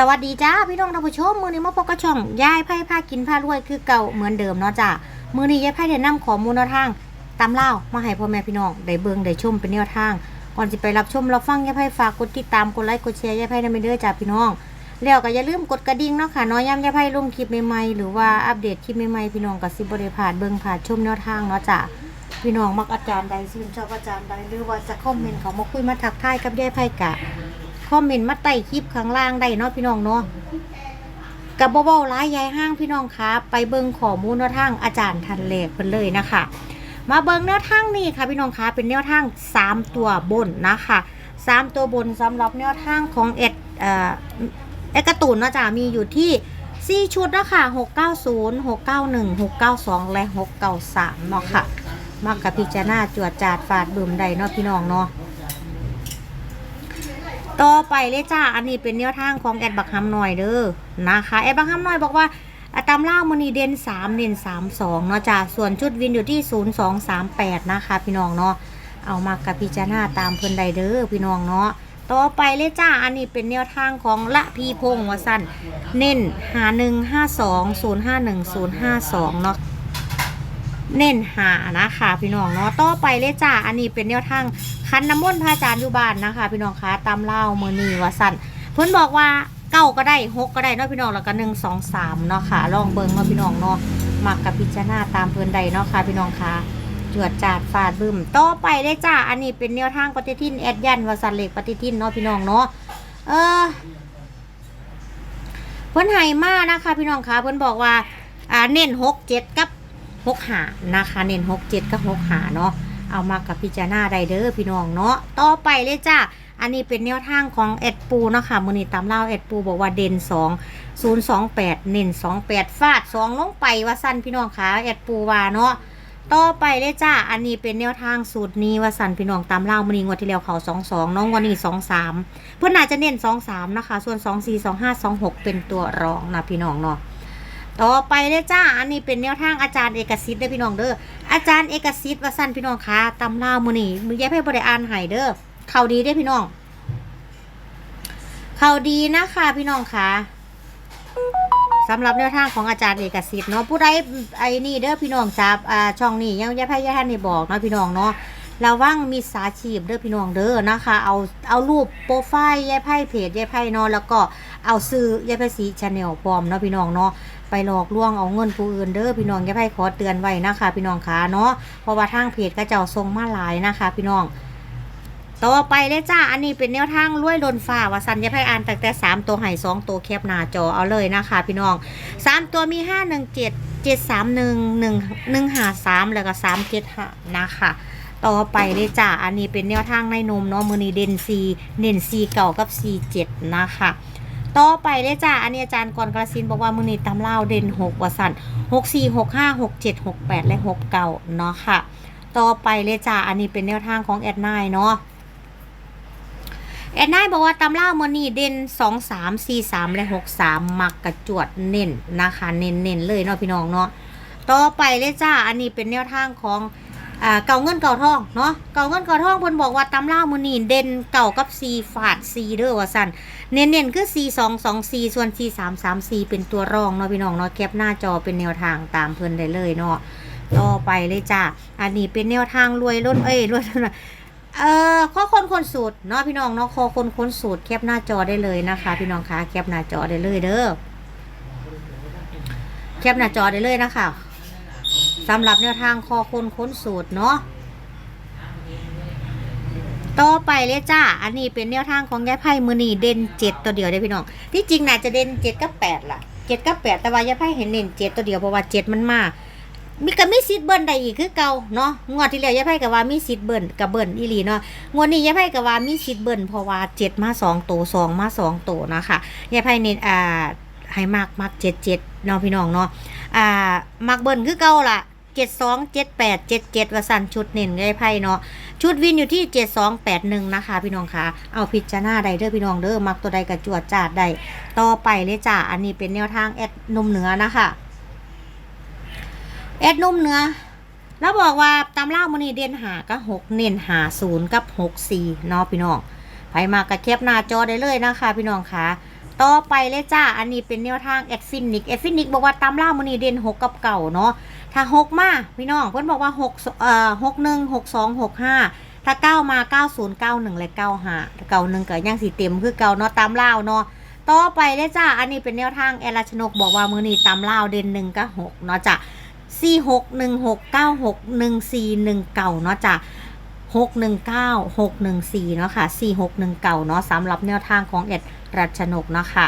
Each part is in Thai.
สวัสดีจ้าพี่น้องท่านผู้ชมมือนี้มาพบกับช่องยายไพ่พากินพารวยคือเก่าเหมือนเดิมเนาะจ้ามือนี้ยายไพ่ได้นำข้อมูลแนวทางตำเล่ามาให้พ่อแม่พี่น้องได้เบิ่งได้ชมเป็นแนวทาง ก่อนจะไปรับชมรับฟังยายไพ่ฝากกดติดตามกดไลค์กดแชร์ยายไพ่ในเด้อจ้าพี่น้องแล้วก็อย่าลืมกดกระดิ่งเนาะค่ะน้อยย้ำยายไพ่ลงคลิปใหม่ๆหรือว่าอัปเดตคลิปใหม่ๆพี่น้องกับสิบริพาดเบิ่งผ่านชมแนวทางเนาะจ้าพี่น้องมักอาจารย์ใดชื่นชอบอาจารย์ใดหรือว่าจะคอมเมนต์เขามาคุยมาทักทายกับยายไพ่กะ คอมเมนต์มาใต้คลิปข้างล่างได้เนาะพี่น้องเนาะกับเบาๆร้ายยายห้างพี่น้องคะไปเบิ่งข้อมูลแนวทางอาจารย์ทันเลกเพิ่นเลยนะคะ มาเบิ่งแนวทางนี้ค่ะพี่น้องคะเป็นแนวทาง 3 ตัวบนนะคะ3 ตัวบนสำหรับแนวทางของเอ็ดเอ่อเอ็ดกร์ตูนเนาะจ้ะมีอยู่ที่ 4 ชุดนะคะ690 691 692 และ 693เนาะค่ะมักกับพิจารณาจวดจาดฟาดบึมใดเนาะพี่น้องเนาะ ต่อไปเลยจ้า อันนี้เป็นแนวทางของแอดบักฮัมหน่อยเด้อนะคะ แอดบักฮัมหน่อยบอกว่าตามล่ามันนีเด่น3เด่น3 2เนาะจ้าส่วนชุดวินอยู่ที่0 2 3 8นะคะ พี่น้องเนาะเอามากับพิจารณาตามเพิ่อนใดเด้อพี่น้องเนาะต่อไปเลยจ้า อันนี้เป็นแนวทางของละพีพงศ์วสันเน้นหา1 5 2 0 5 1 0 5 2เนาะ เน้นหานะคะ พี่น้องเนาะต่อไปเลยจ้าอันนี้เป็นแนวทางคันน้ำมนต์พระอาจารย์อยู่บ้านนะคะ พี่น้องคะตามเล่ามือนีว่าสั่นเพิ่นบอกว่าเก้าก็ได้หกก็ได้เนาะพี่น้องแล้วก็หนึ่งสองสามเนาะค่ะลองเบิ่งเนาะพี่น้องเนาะมักกับพิจารณาตามเพิ่อนใดเนาะค่ะ พี่น้องคะจวดจาดฟาดบึ้มต่อไปเลยจ้าอันนี้เป็นแนวทางปฏิทินแอดยันวสันเหล็กปฏิทินเนาะพี่น้องเนาะเออเพิ่อนให้มานะคะ พี่น้องคะเพิ่อนบอกว่าอ่าเน้นหกเจ็ดกับ หกหานะคะ เน้นหกเจ็ดกับหกหาเนาะเอามากับพิจารณาได้เด้อพี่น้องเนาะต่อไปเลยจ้าอันนี้เป็นแนวทางของเอ็ดปูเนาะค่ะมือนี้ตามเล่าเอ็ดปูบอกว่าเด่นสองศูนย์สองแปดเน้นสองแปดฟาดสองลงไปว่าสั้นพี่น้องคะเอ็ดปูว่าเนาะต่อไปเลยจ้า อันนี้เป็นแนวทางสูตรนี้ว่าสันพี่น้องตามเล่ามือนี้งวดที่แล้วเขาสองสองน้องวันนี้สองสามเพื่อนน่าจะเน้นสองสามนะคะ ส่วนสองสี่สองห้าสองหกเป็นตัวรองนะพี่น้องเนาะ ต่อไปเลยจ้า อันนี้เป็นแนวทางอาจารย์เอกสิทธิ์เด้อพี่น้องเด้อ อาจารย์เอกสิทธิ์ว่าสั้นพี่น้องคะตำรามือนี่มือแย่ให้บริอ่านให้เด้อ เข่าดีได้พี่น้อง เข่าดีนะคะพี่น้องคะสำหรับแนวทางของอาจารย์เอกสิทธิ์เนาะผู้ใดไอ้นี่เด้อพี่น้องจับอ่าช่องนี้ยังแย่ให้ย่ท่านนี่บอกเนาะพี่น้องเนาะระวังมีสาชีพเด้อพี่น้องเด้อนะคะ เอาเอารูปโปรไฟล์ยายไพ่เพจยายไพ่เนาะแล้วก็เอาซื้อยายไพ่สีชาแนลปลอมเนาะพี่น้องเนาะ ไปหลอกลวงเอาเงินผู้อื่นเด้อพี่น้องอย่าไปขอเตือนไว้นะคะพี่น้องคะเนาะเพราะว่าทางเพจก็เจ้าทรงมาหลายนะคะ พี่น้องต่อไปเลยจ้า อันนี้เป็นแนวทางล้วยลนฟ้าว่าสันย่าไปอ่านตั้งแต่สามตัวไห่สองตัวแคบหน้าจอเอาเลยนะคะ พี่น้องสามตัวมีห้าหนึ่งเจ็ดเจ็ดสามหนึ่งหนึ่งหนึ่งหาสามแล้วก็สามเจ็ดนะคะ ต่อไปเลยจ้า อันนี้เป็นแนวทางในนมเนาะมือนีเดนซีเน้นซีเก่ากับซีเจ็ดนะคะ ต่อไปเลยจ้าอันนี้อาจารย์กรกระสินบอกว่ามือนี้ตำเล่าเด่นหกว่าสันหกสี่หกห้าหกเจ็ดหกแปดและหกเก้าเนาะค่ะ ต่อไปเลยจ้าอันนี้เป็นแนวทางของแอดไนเนาะแอดไนบอกว่าตำเล่ามือนี้เด่นสองสามสี่สามและหกสามมักกระจวดเน้นนะคะ เน้นเน้นเลยเนาะพี่น้องเนาะต่อไปเลยจ้าอันนี้เป็นแนวทางของ อ่าเก่าเงินเก่าทองเนาะเก่าเงินเก่าทองเพิ่นบอกว่าตำเล่ามือนี้เด่นเก่ากับซีฝาดซีเด้อว่าสันเน้นๆคือ4 2 2 4ส่วน4 3 3 4เป็นตัวรองเนาะพี่น้องเนาะแคปหน้าจอเป็นแนวทางตามเพิ่นได้เลยเนาะต่อไปเลยจ้าอันนี้เป็นแนวทางรวยล้นเอ้ยรวยล้นเอ่อข้อคนคนสูตรเนาะพี่น้องเนาะข้อคนคนสูตรแคปหน้าจอได้เลยนะคะ พี่น้องคะแคปหน้าจอได้เลยเด้อแคปหน้าจอได้เลยนะคะ สำหรับแนวทางข้อคนค้นสูตรเนาะต่อไปเลยจ้า อันนี้เป็นแนวทางของยายไพ่มือนีเด่นเจ็ดตัวเดียวได้พี่น้อง ที่จริงน่าจะเด่นเจ็ดกับแปดล่ะเจ็ดกับแปดแต่ว่ายายไพ่เห็นเด่นเจ็ดตัวเดียวเพราะว่าเจ็ดมันมามีก็มีสิทธิ์เบิ้ลได้อีกคือเก่าเนาะ งวดที่แล้วยายไพ่กับว่ามีสิทธิ์เบิ้ลกับเบิ้ลอีหลีเนาะ งวดนี้ยายไพ่กับว่ามีสิทธิ์เบิ้ลเพราะว่าเจ็ดมาสองตัวสองมาสองตัวนะคะยายไพ่เน้นอ่าให้มากมากเจ็ดเจ็ดเนาะพี่น้องเนาะ อ่ามักเบิ้ลคือเก่าล่ะ เจ็ดสองเจ็ดแปดเจ็ดเจ็ดวสันชุดเน้นยายไพ่เนาะชุดวินอยู่ที่7281นะคะ พี่น้องคะเอาพิจารณาใดเด้อพี่น้องเด้อมักตัวใดกระจวดจาดใดต่อไปเลยจ้าอันนี้เป็นแนวทางแอดนมเหนือนะคะแอดนมเหนือแล้วบอกว่าตามล่ามือนี้เด่นหาก็หกเน้นหาศูนย์กับหกสี่เนาะพี่น้องไปมากระเทียบหน้าจอได้เลยนะคะ พี่น้องคะต่อไปเลยจ้า อันนี้เป็นแนวทางแอดฟินิกแอดฟินิกบอกว่าตามล่ามือนีเด่นหกกับเก่าเนาะ ถ้าหกมาพี่น้องเพิ่อนบอกว่าหกเอ่อหกหนึ่งหกสองหกห้าถ้าเก้ามาเก้าศูนย์เก้าหนึ่งและเก้าห้าเก้าหนึ่งก็ยังสีเต็มคือเก่าเนาะตามล่าวเนาะต่อไปเลยจ้าอันนี้เป็นแนวทางแอลชนกบอกว่ามือนี้ตามล่าวเด่นหนึ่งก็หกเนาะจ้ะสี่หกหนึ่งหกเก้าหกหนึ่งสี่หนึ่งเก่าเนาะจ้ะหกหนึ่งเก้าหกหนึ่งสี่เนาะค่ะสี่หกหนึ่งเก่าเนาะสำหรับแนวทางของแอดรัชนกเนาะค่ะ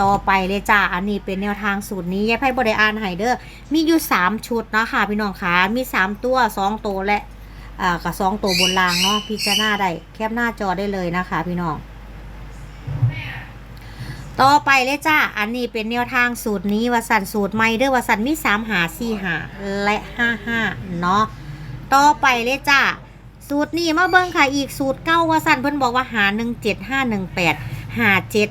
ต่อไปเลยจ้าอันนี้เป็นแนวทางสูตรนี้ยายไพ่บริอานไฮเดอร์มีอยู่ 3 ชุดนะค่ะพี่น้องคะมี 3 ตัว 2 ตัวและอ่ากับสองตัวบนรางเนาะพิจารณาได้แคปหน้าจอได้เลยนะคะ พี่น้อง ต่อไปเลยจ้า อันนี้เป็นแนวทางสูตรนี้วสันสูตรไม่เด้อวสันมี3หา4หาและ5 5เนาะต่อไปเลยจ้าสูตรนี้มาเบิ่งค่ะอีกสูตรเก้าวสันเพิ่นบอกว่าหา1 7 5 1 8หา7หาเจ็ด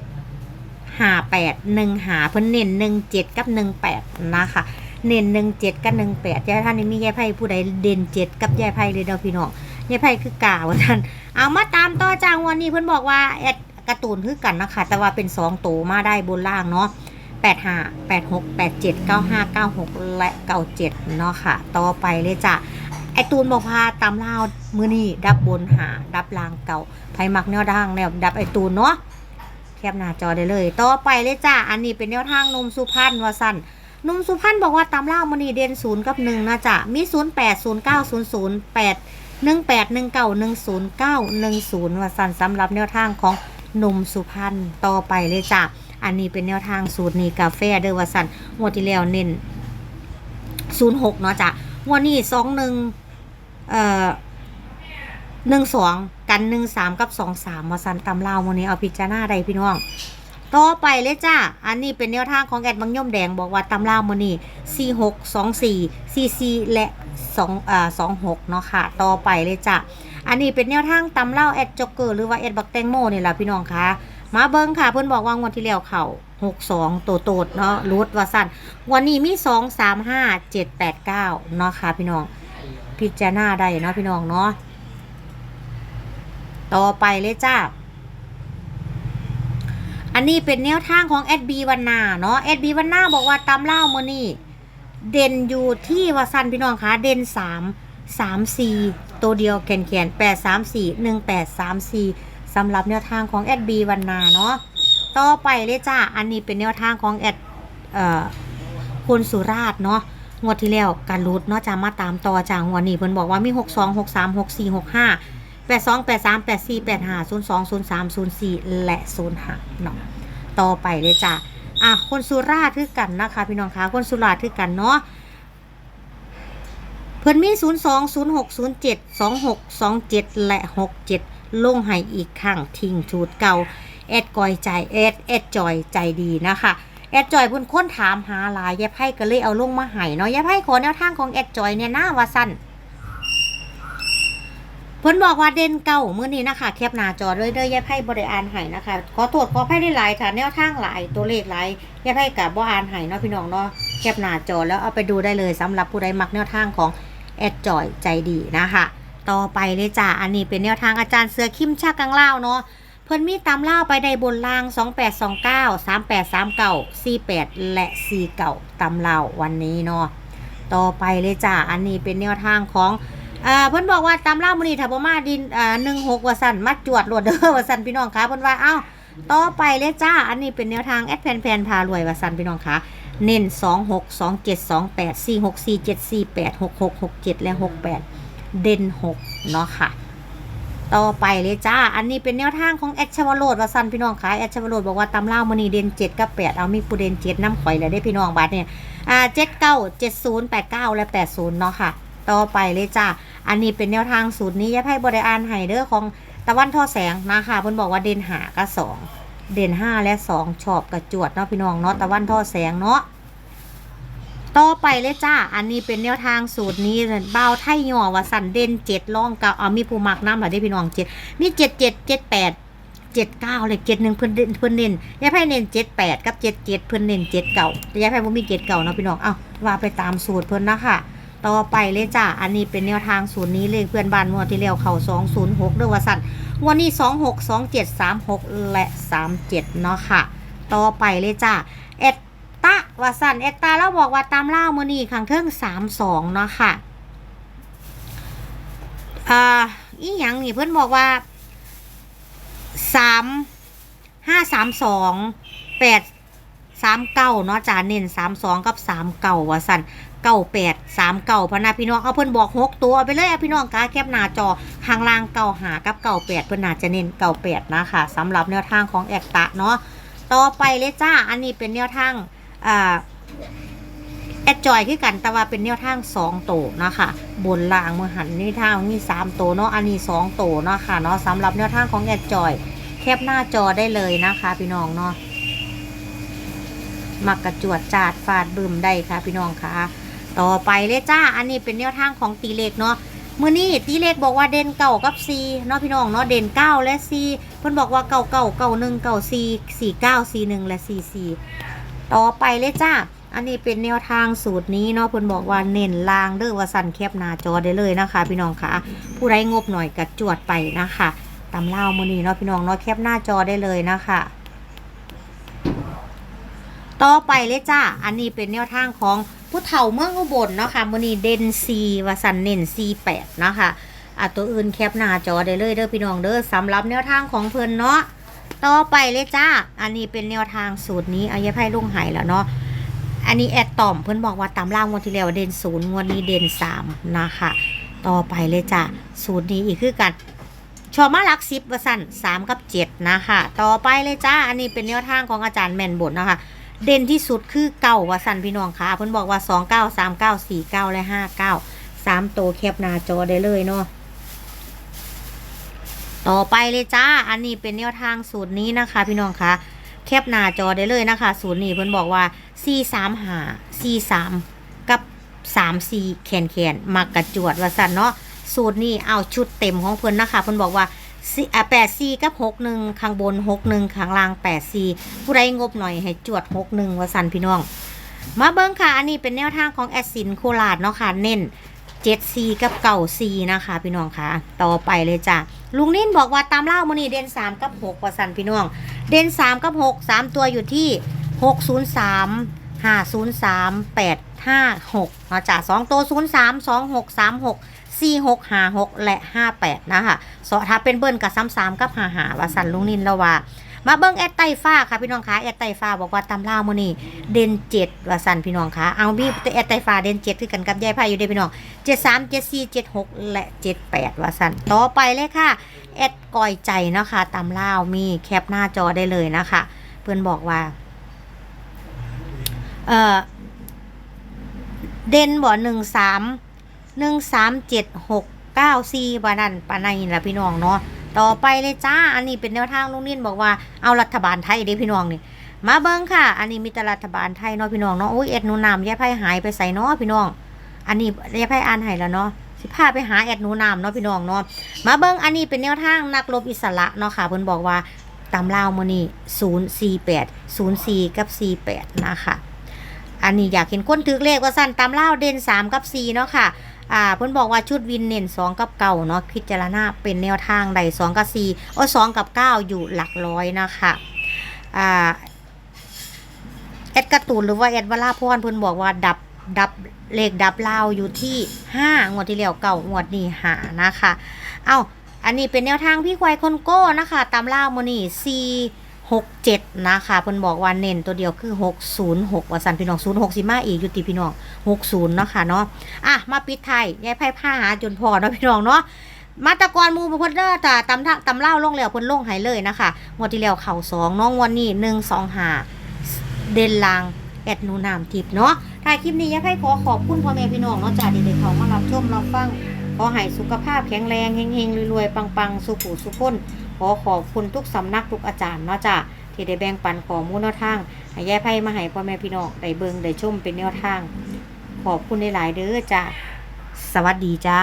หาแปดหนึ่งหาเพิ่นเน้นหนึ่งเจ็ดกับหนึ่งแปดนะคะเน้นหนึ่งเจ็ดกับหนึ่งแปดยายท่านนี้มียายไพ่ผู้ใดเด่นเจ็ดกับยายไพ่เลยเด้อพี่น้องยายไพ่คือกาว่าท่านเอามาตามต่อจางวันนี้เพิ่นบอกว่าแอดกร์ตูนคือกันนะคะ แต่ว่าเป็นสองตัวมาได้บนล่างเนาะแปดห้าแปดหกแปดเจ็ดเก้าห้าเก้าหกและเก้าเจ็ดเนาะค่ะ ต่อไปเลยจ้ะไอตูนบอกพาตามล่ามือนี่ดับบนหาดับลางเก่าไพ่มักแนวดังแนวดับไอตูนเนาะ ปหน้าจอได้เลย ต่อไปเลยจ้า อันนี้เป็นแนวทางนมสุพรรณวาสันนมสุพรรณบอกว่าตามล่ามณีเด่นศูนย์กับหนึ่งนะจ๊ะมีศูนย์แปดศูนย์เก้าศูนย์ศูนย์แปดหนึ่งแปดหนึ่งเก้าหนึ่งศูนย์เก้าหนึ่งศูนย์วาสันสำหรับแนวทางของนมสุพรรณต่อไปเลยจ้ะอันนี้เป็นแนวทางสูตรนี้กาแฟเดอวาสันงวดที่แล้วเน้นศูนย์หกเนาะจ้ะงวันนี้สองหนึ่งเอ่อหนึ่งสอง กันหนึ่งสามกับสองสามมาสันตำลาววันนี้เอาพิจารณาใดพี่น้องต่อไปเลยจ้า อันนี้เป็นแนวทางของแอดบางย่อมแดงบอกว่าตำลาวมันนี่สี่หกสองสี่สี่สี่และสองอ่าสองหกเนาะค่ะ ต่อไปเลยจ้า อันนี้เป็นแนวทางตำเล่าแอดจ็อกเกอร์หรือว่าแอดบักแตงโมนี่แหละพี่น้องคะมาเบิ้งค่ะ เพื่อนบอกว่างวดที่แล้วเข่าหกสองโตโตดเนาะรูดว่าสั้นวันนี้มีสองสามห้าเจ็ดแปดเก้าเนาะค่ะพี่น้อง พิจารณาได้เนาะพี่น้องเนาะ ต่อไปเลยจ้า อันนี้เป็นแนวทางของแอดบีวันนาเนาะแอดบีวันนาบอกว่าตำเล่ามือนี่เด่นอยู่ที่วาซันพี่น้องคะเด่นสามสามสี่ตัวเดียวแขนแขนแปดสามสี่หนึ่งแปดสามสี่สำหรับแนวทางของแอดบีวันนาเนาะต่อไปเลยจ้า อันนี้เป็นแนวทางของแอดเอ่อคุณสุราชเนาะงวดที่แล้วการรูดเนาะจะมาตามต่อจากงวันนี้เพิ่นบอกว่ามีหกสองหกสามหกสี่หกห้า แปดสองแปดสามแปดสี่แปดห้าศูนย์สองศูนย์สามศูนย์สี่และศูนย์ห้าเนาะต่อไปเลยจ้ะอะคนสุราษฎร์คือกันนะคะ พี่น้องคะคนสุราษฎร์คือกันเนาะเพิ่นมีศูนย์สองศูนย์หกศูนย์เจ็ดสองหกสองเจ็ดและหกเจ็ดลงให้อีกครั้งทิ้งชูดเก่า แอดกอยใจ แอดแอดจอยใจดีนะคะ แอดจอยเพิ่นค้นถามหาหลายยายไพ่ก็เลยเอาลงมาให้เนาะยายไพ่ขอแนวทางของแอดจอยเนี่ยหน้าว่าสั้น พิ่นบอกว่าเด่นเก่าเมื้อนี้นะคะแคปหน้าจอเลยเด้อยายไพ่บ่ได้อ่านให้นะคะ ขอโทษขออภัยได้หลายค่ะแนวทางหลายตัวเลขหลายยายไพ่ก็บ่อ่านให้เนาะพี่น้องเนาะแคปหน้าจอแล้วเอาไปดูได้เลยสำหรับผู้ใดมักแนวทางของแอดจอยใจดีนะคะ ต่อไปเลยจ้าอันนี้เป็นแนวทางอาจารย์เสือคิมชากังเล่าเนาะเพิ่นมีตามเล่าไปได้บนล่าง 2829 3839 48 และ 49ตามเล่าววันนี้เนาะต่อไปเลยจ้าอันนี้เป็นแนวทางของ อ่าเพิ่นบอกว่าตามล่ามือนี้ถ้าบ่มาดินอ่าหนึ่งหกว่าสั่นมาจวดโหลดเด้อว่าสั่นพี่น้องคะเพิ่นว่าเอ้าต่อไปเลยจ้า อันนี้เป็นแนวทางแอดแพนแพนพารวยว่าสั่นพี่น้องคะเน้นสองหกสองเจ็ดสองแปดสี่หกสี่เจ็ดสี่แปดหกหกหกเจ็ดและหกแปดเด่นหกเนาะค่ะ ต่อไปเลยจ้า อันนี้เป็นแนวทางของแอดชวโรดว่าสันพี่น้องคะแอดชวโรดบอกว่าตำล่ามือนี้เด่นเจ็ดกับแปดเอามีผู้เด่นเจ็ดน้ำข่อยเลยได้พี่น้องบัดเนี่ยอ่าเจ็ดเก้าเจ็ดศูนย์แปดเก้าและแปดศูนย์เนาะค่ะ ต่อไปเลยจ้าอันนี้เป็นแนวทางสูตรนี้ยายไพ่บริอานไฮเดอร์ของตะวันทอแสงนะคะเพิ่นบอกว่าเด่นหากับสองเด่นห้าและสองชอบกับจวดเนาะพี่น้องเนาะตะวันทอแสงเนาะต่อไปเลยจ้า อันนี้เป็นแนวทางสูตรนี้เบาไทยย่อว่าสันเด่นเจ็ดล่องกับเอามีผู้มักน้ำหรือได้พี่น้องเจ็ดมีเจ็ดเจ็ดเจ็ดแปดเจ็ดเก้าเลยเจ็ดหนึ่งเพิ่นเด่นเพิ่นเน้นยายไพ่เน้นเจ็ดแปดกับเจ็ดเจ็ดเพิ่นเน้นเจ็ดเก่าแต่ยายไพ่บ่มีเจ็ดเก่าเนาะพี่น้อง เอาว่าไปตามสูตรเพิ่นนะค่ะ ต่อไปเลยจ้าอันนี้เป็นแนวทางศูนย์นี้เลยเพื่อนบ้านงวดที่แล้วเข่า206เด้อว่าสั่นงวดนี้26 27 36และ37เนาะค่ะ ต่อไปเลยจ้าเอตตะว่าสันเอตตาเราบอกว่าตามเล่ามือนี่ขังเทิงสามสองเนาะค่ะอ่าอีหยังนี่เพื่อนบอกว่าสามห้าสามสองแปดสามเก้าเนาะจ้าเน้นสามสองกับสามเก้าว่าสัน เก้าแปดสามเก้าพนาพี่น้องเอาเพื่อนบอกหกตัวไปเลยพี่น้องกาแคบหน้าจอข้างล่างเก้าหากับเก้าแปดเพื่อนน่าจะเน้นเก้าแปดนะคะสำหรับแนวทางของแอกตะเนาะต่อไปเลยจ้าอันนี้เป็นแนวทางอ่าแอดจอยคือกันแต่ว่าเป็นแนวทางสองโตนะคะบนล่างมือหันนี่ทางมีสามโตเนาะอันนี้สองโตเนาะค่ะเนาะสำหรับแนวทางของแอดจอย แคปหน้าจอได้เลยนะคะ พี่น้องเนาะมักกระจวดจาดฟาดบึมได้ค่ะ พี่น้องค่ะ ต่อไปเลยจ้า อันนี้เป็นแนวทางของตีเล็กเนาะมื่อนี้ตีเลขบอกว่าเด่นเก่ากับซีเนาะพี่น้องเนาะเด่นเก้าและซีเพิ่นบอกว่าเก่าเก่าเก่าหนึ่งเก่าซีสี่เก้าซีหนึ่งและซีซีต่อไปเลยจ้า อันนี้เป็นแนวทางสูตรนี้เนาะเพิ่นบอกว่าเน้นลางเด้อว่าสั่นแคบหน้าจอได้เลยนะคะ พี่น้องค่ะ ผู้ใดงบหน่อยกระจวดไปนะคะตำเล่ามื่อนี้เนาะพี่น้องเนาะแคบหน้าจอได้เลยนะคะต่อไปเลยจ้า อันนี้เป็นแนวทางของ ผู้เฒ่าเมืองอุบลเนาะค่ะมือนี้เดนซีวาสันเน้นซีแปดเนาะค่ะอะตัวอื่นแคปหน้าจอได้เลยเด้อพี่น้องเด้อสำหรับแนวทางของเพิ่นเนาะต่อไปเลยจ้า อันนี้เป็นแนวทางสูตรนี้อายะไพ่ลุงไหแล้วเนาะอันนี้แอดต่อมเพิ่อนบอกว่าตามล่างงวดที่แล้วเด่นศูนย์วดนี้เด่นสามนะคะต่อไปเลยจ้าสูตรนี้อีกคือกันชอมาลักซิบวาสันสามกับเจ็ดนะคะต่อไปเลยจ้า อันนี้เป็นแนวทางของอาจารย์แม่นบทนะคะ เด่นที่สุดคือเก้าวาสันพี่น้องค่ะเพิ่นบอกว่าสองเก้าสามเก้าสี่เก้าและห้าเก้าสามโตวแคปหน้าจอได้เลยเนาะต่อไปเลยจ้า อันนี้เป็นแนวทางสูตรนี้นะคะ พี่น้องคะแคปหน้าจอได้เลยนะคะ สูตรนี้เพิ่นบอกว่า4 3หา4 3กับ3 4แขนแขนมักกระจวดว่าสันเนาะสูตรนี้เอาชุดเต็มของเพิ่นนะคะเพิ่นบอกว่า สี่อะ8 4กับ6 1ข้างบน6 1ข้างล่าง8 4ผู้ใดงบหน่อยให้จวด6 1ว่าสันพี่น้อง มาเบิ้งค่ะ อันนี้เป็นแนวทางของแอดสินโคราชเนาะค่ะ เน้น7 c กับเก่า c นะคะ พี่น้องค่ะ ต่อไปเลยจ้ะลุงนิ่นบอกว่าตามเล่ามือนี่เด่น3กับ6ว่าสันพี่น้อง เด่น3กับ6 3ตัวอยู่ที่603 503 856เนาะจ้ะ2ตัว03 46 56 และ 58 นะคะสถ้าเป็นเบิ้ลกับ33กับ55ว่าสันลุงนินแล้วว่ามาเบิ้งแอดไตฟ้าค่ะพี่น้องคะแอดไตฟ้าบอกว่าตำล่ามือนี่เด่นเจ็ดว่าสันพี่น้องคะเอาพี่แอดไตฟ้าเด่นเจ็ดคือกันกับยายไพ่อยู่เด้พี่น้องเจ็ดสามเจ็ดสี่เจ็ดหกและเจ็ดแปดว่าสันต่อไปเลยค่ะแอดกอยใจนะคะตำล่ามีแคปหน้าจอได้เลยนะคะ เพื่อนบอกว่า เออเด่นบ่หนึ่งสาม หนึ่งสามเจ็ดหกเก้าสี่บานันปานันละพี่น้องเนาะต่อไปเลยจ้า อันนี้เป็นแนวทางลุงนิ่นบอกว่าเอารัฐบาลไทยเด้พี่น้องนี่มาเบิ้งค่ะ อันนี้มีแต่รัฐบาลไทยเนาะพี่น้องเนาะโอ้ยเอ็ดนูนำยายไพ่หายไปใส่เนาะพี่น้อง อันนี้ยายไพ่อ่านให้แล้วเนาะสิพาไปหาแอดนูนำเนาะพี่น้องเนาะมาเบิ้งอันนี้เป็นแนวทางนักรบอิสระเนาะค่ะเพิ่นบอกว่าตามลาวมื้อนี้048 04กับ48นะคะ อันนี้อยากเห็นคนถือเลขว่าสั้นตามเล่าเด่น3 กับ4เนาะค่ะอ่าเพิ่นบอกว่าชุดวินเน้น2 กับเก่าเนาะพิจารณาเป็นแนวทางใด2 กับ4โอ้2กับ 9 อยู่หลักร้อยนะคะอ่าแอดกร์ตูนหรือว่าแอดวราพรเพิ่นบอกว่าดับดับเลขดับเล่าอยู่ที่5งวดที่แล้วเก่างวดนี้หานะคะ เอ้าอันนี้เป็นแนวทางพี่ควายคนโก้นะคะตามเล่าวมื้อนี้4 67 นะคะเพิ่นบอกว่าเน้นตัวเดียวคือ 606ว่าสันพี่น้อง 06สิมาอีกอยู่ติพี่น้อง 60 เนาะค่ะเนาะอะ มาปิดไทายยายไพ่ผ้าหาจนพอเนาะพี่น้องเนาะมาตะกอนมูเพิ่นเด้อจ้ะตำทักตำเล่าลงแล้วเพิ่นลงให้เลยนะคะงวดที่แล้วเข่าสองน้องวันนี้หนึ่งสองหาเดนลางแอดนูนามทิพย์เนาะถ่ายคลิปนี้ยายไพ่ขอขอบคุณพ่อแม่พี่น้องเนาะจ้ะที่ได้เขามารับชมรับฟังขอให้สุขภาพแข็งแรงเฮงๆรวยๆปังๆสุขุสุขคน ขอขอบคุณทุกสำนักทุกอาจารย์เนาะจ้ะที่ได้แบ่งปันข้อมูลแนวทางให้ยายไพ่มาให้พ่อแม่พี่น้องได้เบิ่งได้ชมเป็นแนวทาง ขอบคุณหลายๆเด้อจ้ะสวัสดีจ้า